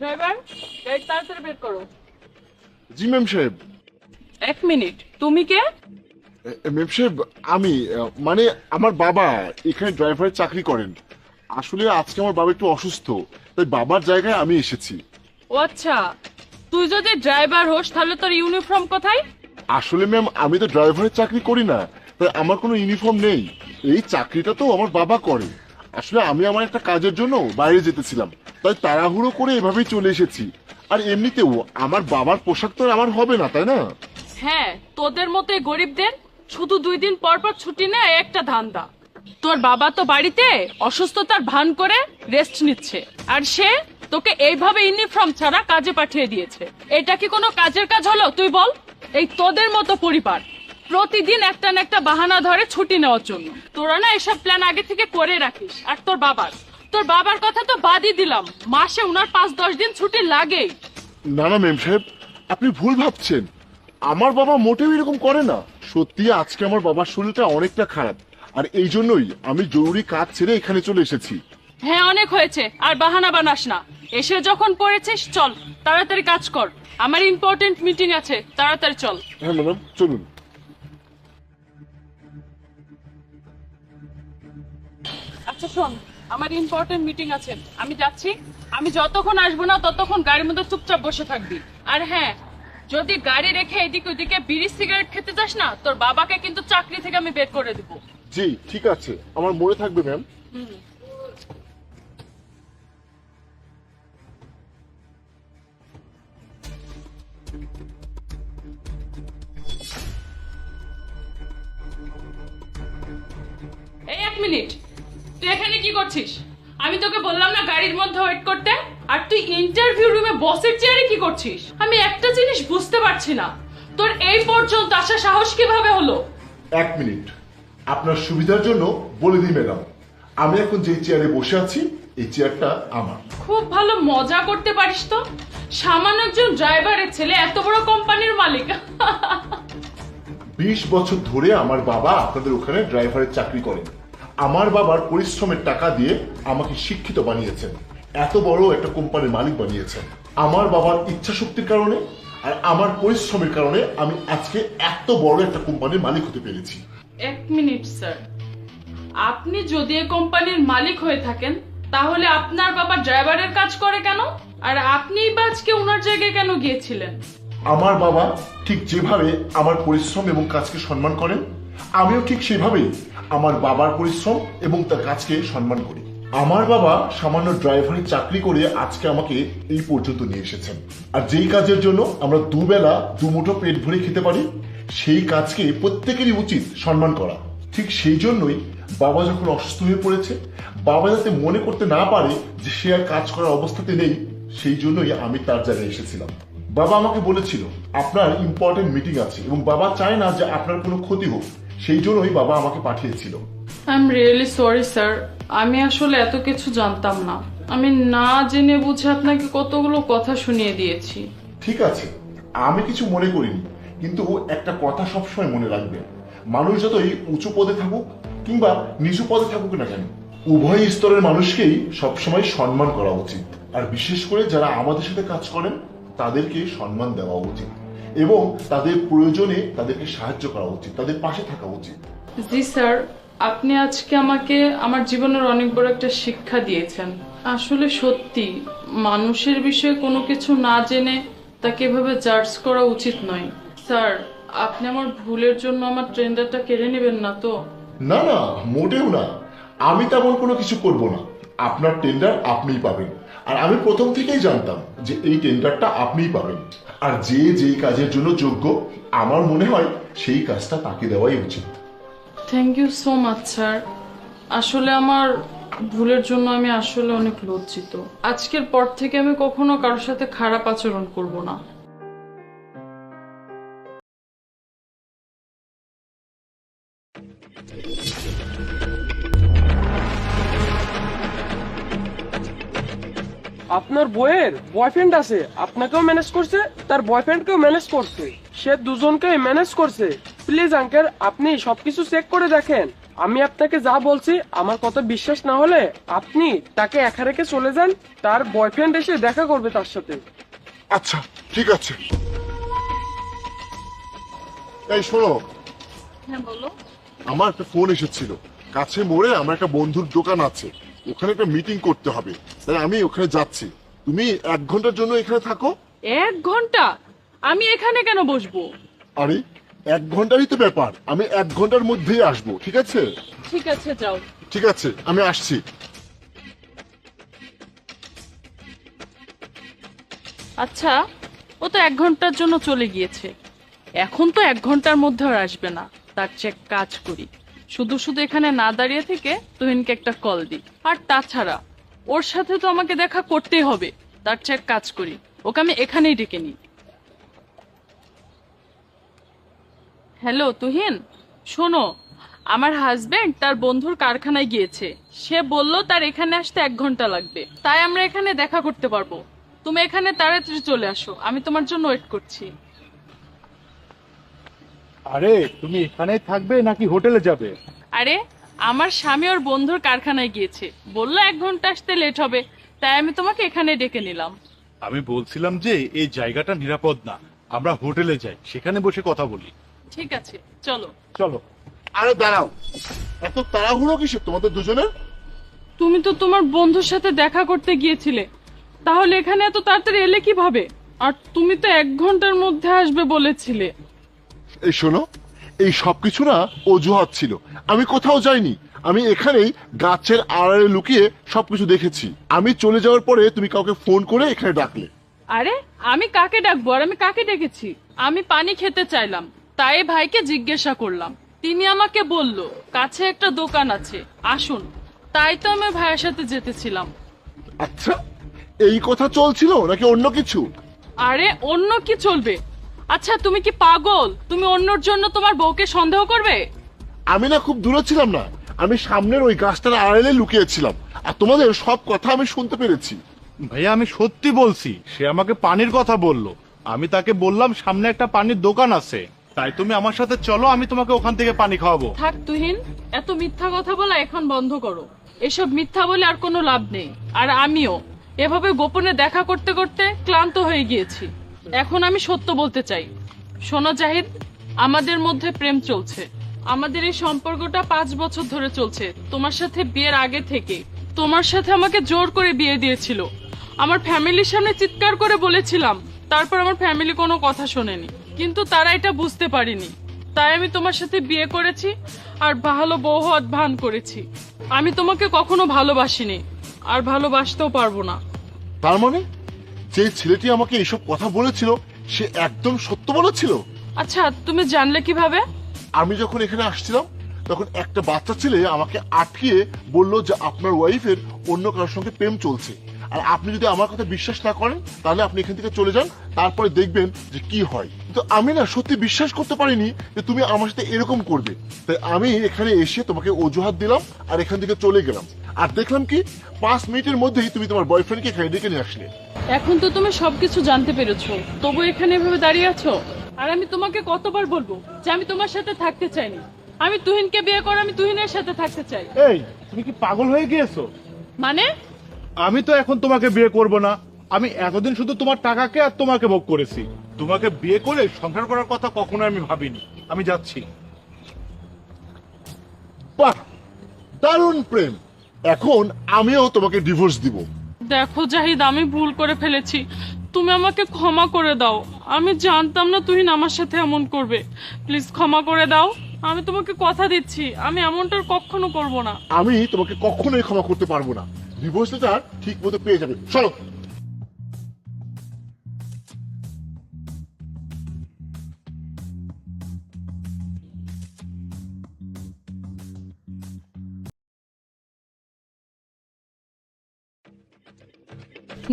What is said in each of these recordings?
Driver গাড়ি তাড়াতাড়ি বের করো। জি ম্যাম সাহেব। এক মিনিট তুমি কে? ম্যাম সাহেব আমি মানে আমার বাবা এখানে ড্রাইভারের চাকরি করেন। আসলে আজকে আমার বাবা একটু অসুস্থ তাই বাবার জায়গায় আমি এসেছি। ও আচ্ছা তুই যদি ড্রাইভার হোস তাহলে তোর ইউনিফর্ম কোথায়? আসলে ম্যাম আমি তো ড্রাইভারের চাকরি করি না তাই আমার কোনো ইউনিফর্ম নেই। এই চাকরিটা তো আমার বাবা করে। আসলে আমি আমার একটা কাজের জন্য বাইরে যেতেছিলাম। তাই তাড়াহুড়ো করে এভাবেই চলে এসেছি। আর এমনিতেও আমার বাবার পোশাক তো আমার হবে না, তাই না? হ্যাঁ তোদের মতো গরিবদের শুধু দুই দিন পর পর ছুটি নেয় একটা ধান্দা। তোর বাবা তো বাড়িতে অসুস্থতার ভান করে রেস্ট নিচ্ছে, আর সে তোকে এইভাবে ইউনিফর্ম ছাড়া কাজে পাঠিয়ে দিয়েছে। এটা কি কোনো কাজের কাজ হলো, তুই বল? এই তোদের মতো পরিবার প্রতিদিন একটা না একটা বাহানা ধরে ছুটি নেওয়ার জন্য। তোরা না এসব প্ল্যান আগে থেকে করে রাখিস, আর তোর বাবার তোর বাবার কথা তো বাদই দিলাম। মাসে উনার পাঁচ দশ দিন ছুটি লাগেই না না মেম সাহেব আপনি ভুল ভাবছেন। আমার বাবা মোটেও এরকম করে না। সত্যি আজকে আমার বাবার শরীরটা অনেকটা খারাপ। আর এই জন্যই আমি জরুরি কাজ ছেড়ে এখানে চলে এসেছি। হ্যাঁ অনেক হয়েছে আর বাহানা বানাস না। এসে যখন পড়েছিস চল তাড়াতাড়ি কাজ কর। আমার ইম্পর্টেন্ট মিটিং আছে তাড়াতাড়ি চল। হ্যাঁ ম্যাডাম চলুন। আচ্ছা শোন আমার ইম্পর্টেন্ট মিটিং আছে। আমি যাচ্ছি। আমি যতক্ষণ আসব না ততক্ষণ গাড়ির মধ্যে চুপচাপ বসে থাকবি। আর হ্যাঁ যদি গাড়ি রেখে এদিকে ওদিকে বিড়ি সিগারেট খেতে যাস না তোর বাবাকে কিন্তু চাকরি থেকে আমি বের করে দেবো। জি ঠিক আছে। আমার মনে থাকবে ম্যাম এই এক মিনিট। তুই এখানে কি করছিস? আমি তোকে বললাম না গাড়ির মধ্যে ওয়েট করতে। আর তুই ইন্টারভিউ রুমে বসের চেয়ারে কি করছিস? আমি একটা জিনিস বুঝতে পারছি না। তোর এই পর্যন্ত আসা সাহস কীভাবে হলো? এক মিনিট। আপনার সুবিধার জন্য বলে দিই ম্যাডাম। আমি এখন যে চেয়ারে বসে আছি এই চেয়ারটা আমার। খুব ভালো মজা করতে পারিস তো। সামান্য একজন ড্রাইভারের ছেলে এত বড় কোম্পানির মালিক। বিশ বছর ধরে আমার বাবা আপনাদের ওখানে ড্রাইভারের চাকরি করেন। আমার বাবার পরিশ্রমের টাকা দিয়ে আমাকে শিক্ষিত বানিয়েছেন। এত বড় একটা কোম্পানির মালিক বানিয়েছেন। আমার বাবার ইচ্ছা শক্তির কারণে আর আমার পরিশ্রমের কারণে আমি আজকে এত বড় একটা কোম্পানির মালিক হতে পেরেছি। এক মিনিট স্যার। আপনি যদি এই কোম্পানির মালিক হয়ে থাকেন তাহলে আপনার বাবা ড্রাইভারের কাজ করে কেন? আর আপনিই বা আজকে ওনার জায়গায় কেন গিয়েছিলেন? আমার বাবা ঠিক যেভাবে আমার পরিশ্রম এবং কাজকে সম্মান করেন আমিও ঠিক সেভাবেই আমার বাবার পরিশ্রম এবং তার কাজকে সম্মান করি। আমার বাবা সামান্য ড্রাইভারের চাকরি করে আজকে আমাকে এই পর্যন্ত নিয়ে এসেছেন। আর যেই কাজের জন্য আমরা দুবেলা দুমুঠো পেট ভরে খেতে পারি, সেই কাজকে প্রত্যেকেরই উচিত সম্মান করা। ঠিক সেই জন্যই বাবা যখন অসুস্থ হয়ে পড়েছে, বাবা যাতে মনে করতে না পারে যে সে আর কাজ করার অবস্থাতে নেই, সেই জন্যই আমি তার জায়গায় এসেছিলাম। বাবা আমাকে বলেছিল, আপনার ইম্পর্টেন্ট মিটিং আছে এবং বাবা চায় না যে আপনার কোনো ক্ষতি হোক। সেই জন্যই বাবা আমাকে পাঠিয়েছিল। I am really sorry sir আমি আসলে এত কিছু জানতাম না। আমি না জেনে বুঝে আপনাকে কতগুলো কথা শুনিয়ে দিয়েছি। ঠিক আছে আমি কিছু মনে করিনি কিন্তু একটা কথা সবসময় মনে রাখবে। মানুষ যতই উঁচু পদে থাকুক কিংবা নিচু পদে থাকুক না কেন উভয় স্তরের মানুষকেই সবসময় সম্মান করা উচিত। আর বিশেষ করে যারা আমাদের সাথে কাজ করেন তাদেরকে সম্মান দেওয়া উচিত। এবং তাদের প্রয়োজনে তাদেরকে সাহায্য করা উচিত তাদের পাশে থাকা উচিত। জি স্যার আপনি আজকে আমাকে আমার জীবনের অনেক বড় একটা শিক্ষা দিয়েছেন। আসলে সত্যি মানুষের বিষয়ে কোনো কিছু না জেনে তাকে এভাবে জার্জ করা উচিত নয়। স্যার আপনি আমার ভুলের জন্য আমার ট্রেন্ডারটা কেড়ে নেবেন না তো? না না মোটেও না। আমি তেমন কোনো কিছু করব না। আপনার টেন্ডার আপনিই পাবেন। আর আমি প্রথম থেকেই জানতাম যে এই টেন্ডারটা আপনিই পাবেন। আর যে যেই কাজের জন্য যোগ্য, আমার মনে হয় সেই কাজটা তাকে দেওয়াই উচিত। Thank you so much sir আসলে আমার ভুলের জন্য আমি আসলে অনেক লজ্জিত। আজকের পর থেকে আমি কখনো কারোর সাথে খারাপ আচরণ করব না। আপনার বইয়ের বয়ফ্রেন্ড আছে আপনাকেও ম্যানেজ করছে তার বয়ফ্রেন্ডকেও ম্যানেজ করছে। সে দুজনকেই ম্যানেজ করছে। প্লিজ আঙ্কেল আপনি সবকিছু চেক করে দেখেন। আমি আপনাকে যা বলছি আমার কথা বিশ্বাস না হলে আপনি তাকে একা রেখে চলে যান তার বয়ফ্রেন্ড এসে দেখা করবে তার সাথে। আচ্ছা ঠিক আছে। এই শোনো। হ্যাঁ বলো। আমার একটা ফোন এসেছিল। কাছে মোড়ে আমার একটা বন্ধুর দোকান আছে। ওখানে একটা মিটিং করতে হবে। তাই আমি ওখানে যাচ্ছি। তুমি এক ঘণ্টার জন্য এখানে থাকো। এক ঘণ্টা? আমি এখানে কেন বসবো? আরে এক ঘন্টারই তো ব্যাপার। আমি এক ঘণ্টার মধ্যেই আসব ঠিক আছে? ঠিক আছে যাও। ঠিক আছে আমি আসছি। আচ্ছা ও তো এক ঘণ্টার জন্য চলে গিয়েছে। এখন তো এক ঘণ্টার মধ্যে আর আসবে না। তার চেক কাজ করি। শুধু শুধু এখানে না দাঁড়িয়ে থেকে তুহিনকে একটা কল দিই। আর তাছাড়া ওর সাথে তো আমাকে দেখা করতেই হবে। তার চেক কাজ করি ওকে আমি এখানেই ডেকে নিই। হ্যালো তুহিন? শোনো আমার হাজবেন্ড তার বন্ধুর কারখানায় গিয়েছে। সে বলল তার এখানে আসতে এক ঘণ্টা লাগবে। তাই আমরা এখানে দেখা করতে পারব। তুমি এখানে তাড়াতাড়ি চলে আসো আমি তোমার জন্য ওয়েট করছি। আরে তুমি এখানেই থাকবে নাকি হোটেলে যাবে? আরে আমার স্বামী ওর বন্ধুর কারখানায় গিয়েছে। বলল এক ঘণ্টা আসতে লেট হবে তাই আমি তোমাকে এখানে ডেকে নিলাম। আমি বলছিলাম যে এই জায়গাটা নিরাপদ না। আমরা হোটেলে যাই সেখানে বসে কথা বলি। ঠিক আছে চলো। চলো। আরে দাঁড়াও। এত তাড়াহুড়ো কিসে তোমাদের দুজনের? তুমি তো তোমার বন্ধুর সাথে দেখা করতে গিয়েছিলে। তাহলে এখানে এত তাড়াতাড়ি এলে কীভাবে? আর তুমি তো এক ঘণ্টার মধ্যে আসবে বলেছিলে। এই শোনো এই সবকিছু না অজুহাত ছিল। আমি কোথাও যাইনি। আমি এখানেই গাছের আড়ালে লুকিয়ে সবকিছু দেখেছি। আমি চলে যাওয়ার পরে তুমি কাউকে ফোন করে এখানে ডাকলে। আরে আমি কাকে ডাকবো আর আমি কাকে ডেকেছি? আমি পানি খেতে চাইলাম তাই ভাইকে জিজ্ঞাসা করলাম। তিনি আমাকে বলল কাছে একটা দোকান আছে আসুন। তাই তো আমি ভাইয়ের সাথে যেতেছিলাম। আচ্ছা এই কথা চলছিল নাকি অন্য কিছু? আরে অন্য কি চলবে? আচ্ছা তুমি কি পাগল? তুমি অন্যর জন্য তোমার বউকে সন্দেহ করবে? আমি না খুব দূরে ছিলাম না। আমি সামনের ওই গাছটার আড়ালে লুকিয়েছিলাম। আর তোমাদের সব কথা আমি শুনতে পেরেছি। ভাইয়া আমি সত্যি বলছি সে আমাকে পানির কথা বলল। আমি তাকে বললাম সামনে একটা পানির দোকান আছে। তাই তুমি আমার সাথে চলো আমি তোমাকে ওখান থেকে পানি খাওয়াবো। থাক তুহিন এত মিথ্যা কথা বলা এখন বন্ধ করো। এসব মিথ্যা বলে আর কোনো লাভ নেই। আর আমিও। এভাবে গোপনে দেখা করতে করতে ক্লান্ত হয়ে গিয়েছি। এখন আমি সত্য বলতে চাই। শোনো জাহিদ, আমাদের মধ্যে প্রেম চলছে। আমাদের এই সম্পর্কটা পাঁচ বছর ধরে চলছে। তোমার সাথে বিয়ের আগে থেকে। তোমার সাথে আমাকে জোর করে বিয়ে দিয়েছিল। আমার ফ্যামিলির সামনে চিৎকার করে বলেছিলাম। তারপর আমার ফ্যামিলি কোনো কথা শোনেনি। কিন্তু তারা এটা বুঝতে পারেনি। তাই আমি তোমার সাথে বিয়ে করেছি আর ভালো বউ হওয়ার ভান করেছি। আমি তোমাকে কখনো ভালোবাসিনি। আর ভালোবাসতেও পারব না। তার মানে? যে ছেলেটি আমাকে এইসব কথা বলেছিল সে একদম সত্য বলেছিল। আচ্ছা তুমি জানলে কীভাবে? আমি যখন এখানে আসছিলাম তখন একটা বাচ্চা ছেলে আমাকে আটকিয়ে বলল যে আপনার ওয়াইফের অন্য কারোর সঙ্গে প্রেম চলছে। আর আপনি যদি আমার কথা বিশ্বাস না করেন তাহলে আপনি এখান থেকে চলে যান তারপরে দেখবেন যে কি হয়। তো আমি না সত্যি বিশ্বাস করতে পারিনি যে তুমি আমার সাথে এরকম করবে। তাই আমি এখানে এসে তোমাকে অজুহাত দিলাম আর এখান থেকে চলে গেলাম। আর দেখলাম কি পাঁচ মিনিটের মধ্যেই তুমি তোমার বয়ফ্রেন্ডকে এখানে ডেকে নিয়ে আসলে। এখন তো তুমি সবকিছু জানতে পেরেছ। তবু এখানে এভাবে দাঁড়িয়ে আছো? আর আমি তোমাকে কতবার বলব যে আমি তোমার সাথে থাকতে চাইনি? আমি তুহিনকে বিয়ে করে আমি তুহিনের সাথে থাকতে চাই। এই তুমি কি পাগল হয়ে গিয়েছো? মানে? আমি তো এখন তোমাকে বিয়ে করব না। আমি এতদিন শুধু তোমার টাকাকে আর তোমাকে ভোগ করেছি। তোমাকে বিয়ে করে সংসার করার কথা কখনো আমি ভাবিনি। আমি যাচ্ছি। বাহ! দারুণ প্রেম। এখন আমিও তোমাকে ডিভোর্স দিব। দেখো জাহিদ আমি ভুল করে ফেলেছি। তুমি আমাকে ক্ষমা করে দাও। আমি জানতাম না তুহিন আমার সাথে এমন করবে। প্লিজ ক্ষমা করে দাও। আমি তোমাকে কথা দিচ্ছি। আমি এমনটা আর কখনো করব না। আমি তোমাকে কখনোই ক্ষমা করতে পারব না। ডিভোর্স লেটার ঠিক মতো পেয়ে যাবে। চলো।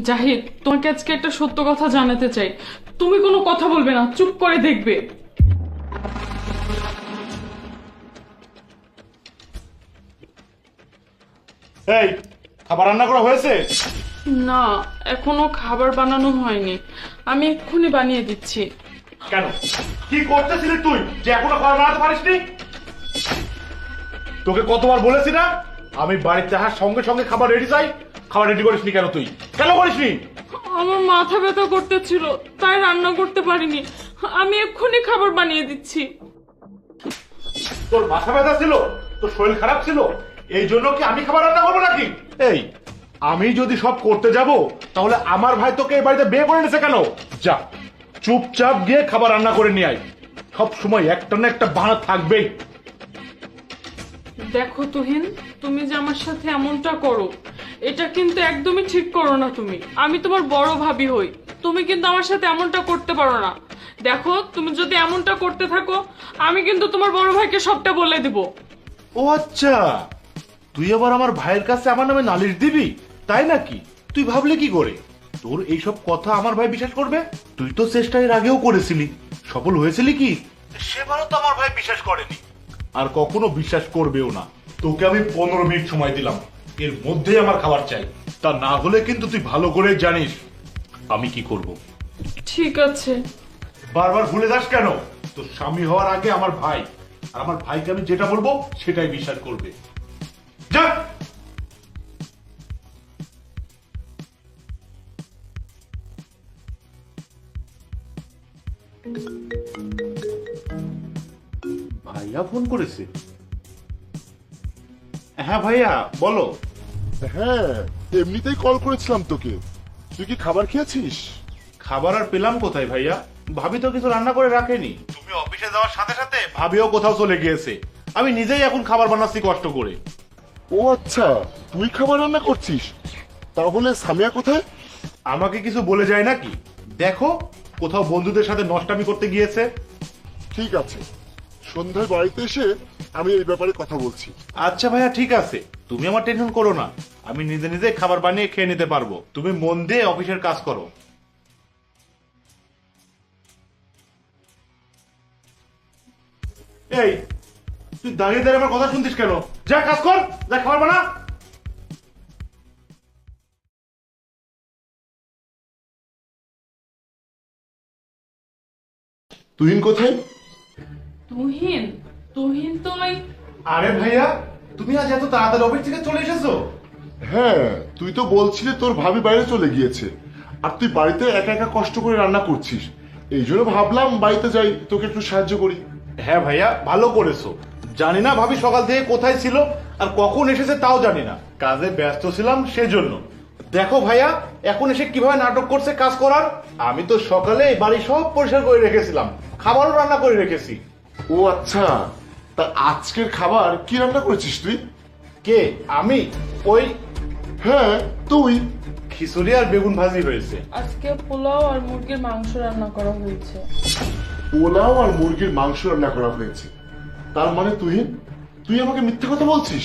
জাহিদ তোমাকে আজকে একটা সত্য কথা জানাতে চাই। তুমি কোনো কথা বলবে না চুপ করে দেখবে। এই খাবার রান্না করা হয়েছে? না এখনও খাবার বানানো হয়নি। আমি এক্ষুনি বানিয়ে দিচ্ছি। কেন? কি করতেছিলি তুই যে এখনও খাবার বানাতে পারিসনি? তোকে কতবার বলেছি না? আমি বাড়িতে আসার সঙ্গে সঙ্গে খাবার রেডি চাই খাবার রেডি করিসনি কেন তুই? কেন করিসনি? আমার মাথা ব্যথা করতেছিল তাই রান্না করতে পারিনি। আমি এক্ষুনি খাবার বানিয়ে দিচ্ছি। তোর মাথা ব্যথা ছিল? তোর শরীর খারাপ ছিল? এই জন্য কি আমি খাবার রান্না করব নাকি? এই আমি যদি সব করতে যাব তাহলে আমার ভাই তোকে এই বাড়িতে বিয়ে করে নিছে কেন? যা চুপচাপ গিয়ে খাবার রান্না করে নিয়ে আয়। সব সময় একটা না একটা বাহানা থাকবেই। দেখো তুহিন তুমি যে আমার সাথে এমনটা করো এটা কিন্তু একদমই ঠিক করো না তুমি। আমি তোমার বড় ভাবি হই। তুমি কিন্তু আমার সাথে এমনটা করতে পারো না। দেখো তুমি যদি এমনটা করতে থাকো আমি কিন্তু তোমার বড় ভাইকে সবটা বলে দিব। ও আচ্ছা তুই আবার আমার ভাইয়ের কাছে আমার নামে নালিশ দিবি? তাই নাকি? তুই ভাবলে কি করে? তোর এইসব কথা আমার ভাই বিশ্বাস করবে? তুই তো চেষ্টা এর আগেও করেছিলি। সফল হয়েছিলি কি? সেবারও তো আমার ভাই বিশ্বাস করেনি। আর কখনো বিশ্বাস করবেও না। তোকে আমি পনেরো মিনিট সময় দিলাম। এর মধ্যেই আমার খাবার চাই। তা না হলে কিন্তু তুই ভালো করে জানিস আমি কি করব। ঠিক আছে। বারবার ভুলে যাস কেন? তোর স্বামী হওয়ার আগে আমার ভাই আর আমার ভাইকে আমি যেটা বলব সেটাই বিশ্বাস করবে। যা। ভাইয়া ফোন করেছে। হ্যাঁ ভাইয়া বলো। হ্যাঁ এমনিতেই কল করেছিলাম তোকে। তুই কি খাবার খেয়েছিস? খাবার আর পেলাম কোথায় ভাইয়া? ভাবি তো কিছু রান্না করে রাখেনি। তুমি অফিসে যাওয়ার সাথে সাথে ভাবিও কোথাও চলে গিয়েছে। আমি নিজেই এখন খাবার বানাচ্ছি কষ্ট করে। ও আচ্ছা তুই খাবার রান্না করছিস? তাহলে সামিয়া কোথায়? আমাকে কিছু বলে যায় নাকি? দেখো কোথাও বন্ধুদের সাথে নষ্টামি করতে গিয়েছে। ঠিক আছে সন্ধ্যায় বাড়িতে এসে আমি এই ব্যাপারে কথা বলছি। আচ্ছা ভাইয়া ঠিক আছে। তুমি আমার টেনশন করো না। আমি নিজে নিজে খাবার বানিয়ে খেয়ে নিতে পারব। তুমি মন দিয়ে অফিসের কাজ করো। এই তুই দাঁড়িয়ে দাঁড়িয়ে আমার কথা শুনতিস কেন? যা কাজ কর। যা খাবার বানা। তুহিন কোথায়? তুহিন তুহিন তো ওই আরে ভাইয়া তুমি আজ এত তাড়াতাড়ি অফিস থেকে চলে এসেছ? হ্যাঁ তুই তো বলছিলি তোর ভাবি বাইরে চলে গিয়েছে। আর তুই বাড়িতে একা একা কষ্ট করে রান্না করছিস। এই জন্য ভাবলাম বাড়িতে যাই তোকে একটু সাহায্য করি। হ্যাঁ ভাইয়া ভালো করেছ। জানি না ভাবি সকাল থেকে কোথায় ছিল আর কখন এসেছে তাও জানি না। কাজে ব্যস্ত ছিলাম সেজন্য। দেখো ভাইয়া এখন এসে কীভাবে নাটক করছে কাজ করার? আমি তো সকালে বাড়ি সব পরিষ্কার করে রেখেছিলাম। খাবারও রান্না করে রেখেছি। ও আচ্ছা তা আজকের খাবার কি রান্না করেছিস তুই? কে? আমি? ওই? হ্যাঁ তুই। খিচুড়ি আর বেগুন ভাজি হয়েছে। আজকে পোলাও আর মুরগির মাংস রান্না করা হয়েছে। পোলাও আর মুরগির মাংস রান্না করা হয়েছে। তার মানে তুই তুই আমাকে মিথ্যে কথা বলছিস?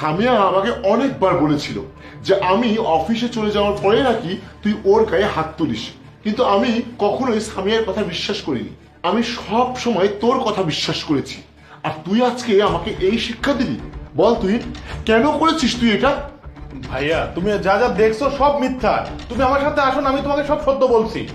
সামিয়া আমাকে অনেকবার বলেছিল যে আমি অফিসে চলে যাওয়ার পরে নাকি তুই ওর গায়ে হাত তুলিস। কিন্তু আমি কখনোই সামিয়ার কথা বিশ্বাস করিনি। আমি সব সময় তোর কথা বিশ্বাস করেছি। আর তুই আজকে আমাকে এই শিক্ষা দিলি? বল তুই কেন করেছিস তুই এটা? ভাইয়া তুমি যা যা দেখছ সব মিথ্যা। তুমি আমার সাথে আসো আমি তোমাকে সব সত্য বলছি।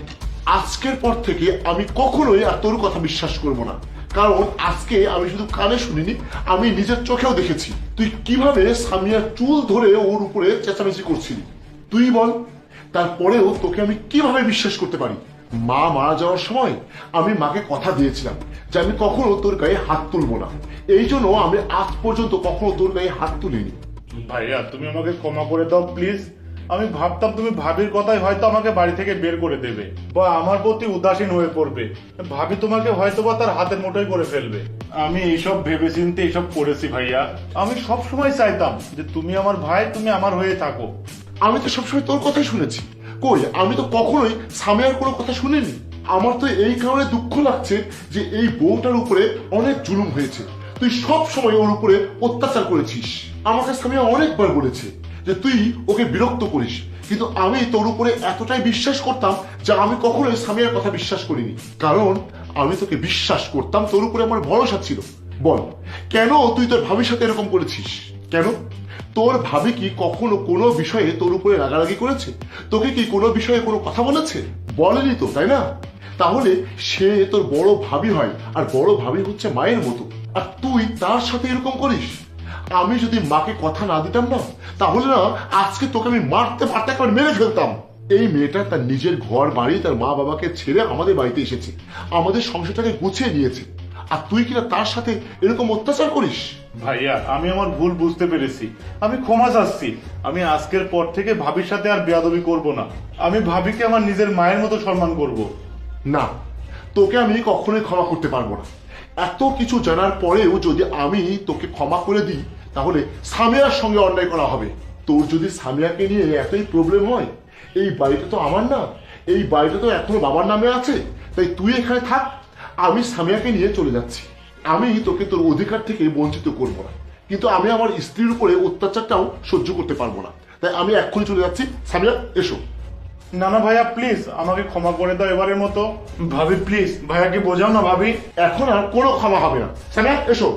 আজকের পর থেকে আমি কখনোই আর তোর কথা বিশ্বাস করব না। কারণ আজকে আমি শুধু কানে শুনিনি, আমি নিজের চোখেও দেখেছি। তুই কীভাবে সামিয়ার চুল ধরে ওর উপরে চেঁচামেচি করছিলি? তুই বল। তারপরেও তোকে আমি কীভাবে বিশ্বাস করতে পারি? মা মারা যাওয়ার সময় আমি মাকে কথা দিয়েছিলাম যে আমি কখনো তোর গায়ে হাত তুলবো না। এই জন্য আমি আজ পর্যন্ত কখনো তোর গায়ে হাত তুলিনি। ভাইয়া, তুমি আমাকে ক্ষমা করে দাও, প্লিজ। আমি ভাবতাম তুমি ভাবির কথাই হয়তো আমাকে বাড়ি থেকে বের করে দেবে বা আমার প্রতি উদাসীন হয়ে পড়বে। ভাবি তোমাকে হয়তো বা তার হাতের মুঠোই করে ফেলবে। আমি এইসব ভেবেচিন্তে এইসব করেছি ভাইয়া। আমি সব সময় চাইতাম যে তুমি আমার ভাই, তুমি আমার হয়ে থাকো। আমি তো সবসময় তোর কথাই শুনেছি। কই, আমি তো কখনোই সামিয়ার কোনো কথা শুনিনি। আমার তো এই কারণে দুঃখ লাগছে যে এই বউটার উপরে অনেক জুলুম হয়েছে। তুই সব সময় ওর উপরে অত্যাচার করেছিস। আমাকে সামিয়া অনেকবার বলেছে। যে তুই ওকে বিরক্ত করিস। কিন্তু আমি তোর উপরে এতটাই বিশ্বাস করতাম যে আমি কখনোই সামিয়ার কথা বিশ্বাস করিনি। কারণ আমি তোকে বিশ্বাস করতাম তোর উপরে আমার ভরসা ছিল। বল, কেন তুই তোর ভাবির সাথে এরকম করেছিস? কেন? তোর ভাবি কি কখনো কোনো বিষয়ে তোর উপরে রাগারাগি করেছে? তোকে কি কোনো বিষয়ে কোনো কথা বলেছে? বলেনি তো, তাই না? তাহলে সে তোর বড় ভাবি হয়, আর বড় ভাবি হচ্ছে মায়ের মতো। আর তুই তার সাথে এরকম করিস? আমি যদি মাকে কথা না দিতাম না তাহলে না আজকে তোকে আমি মারতে মারতে একবার মেরে ফেলতাম। এই মেয়েটা তার নিজের ঘর বাড়ি তার মা বাবাকে ছেড়ে আমাদের বাড়িতে এসেছে। আমাদের সংসারটাকে গুছিয়ে নিয়েছে। আর তুই কিনা তার সাথে এরকম অত্যাচার করিস? ভাইয়া আমি আমার ভুল বুঝতে পেরেছি। আমি ক্ষমা চাচ্ছি। আমি আজকের পর থেকে ভাবির সাথে আর বেয়াদবি করব না। আমি ভাবিকে আমার নিজের মায়ের মতো সম্মান করব। না তোকে আমি কখনোই ক্ষমা করতে পারব না। এত কিছু জানার পরেও যদি আমি তোকে ক্ষমা করে দিই, তাহলে সামিয়ার সঙ্গে অন্যায় করা হবে। তোর যদি সামিয়াকে নিয়ে এতই প্রবলেম হয়, এই বাড়িটা তো আমার না, এই বাড়িটা তো এখনও বাবার নামে আছে, তাই তুই এখানে থাক, আমি সামিয়াকে নিয়ে চলে যাচ্ছি। আমি তোকে তোর অধিকার থেকে বঞ্চিত করব না, কিন্তু আমি আমার স্ত্রীর উপরে অত্যাচারটাও সহ্য করতে পারব না। তাই আমি এক্ষুনি চলে যাচ্ছি। সামিয়া এসো। না না ভাইয়া প্লিজ আমাকে ক্ষমা করে দাও এবারের মতো। ভাবি প্লিজ ভাইয়াকে বোঝাও না, ভাবি। এখন আর কোনো ক্ষমা হবে না। সামিয়া, এসো।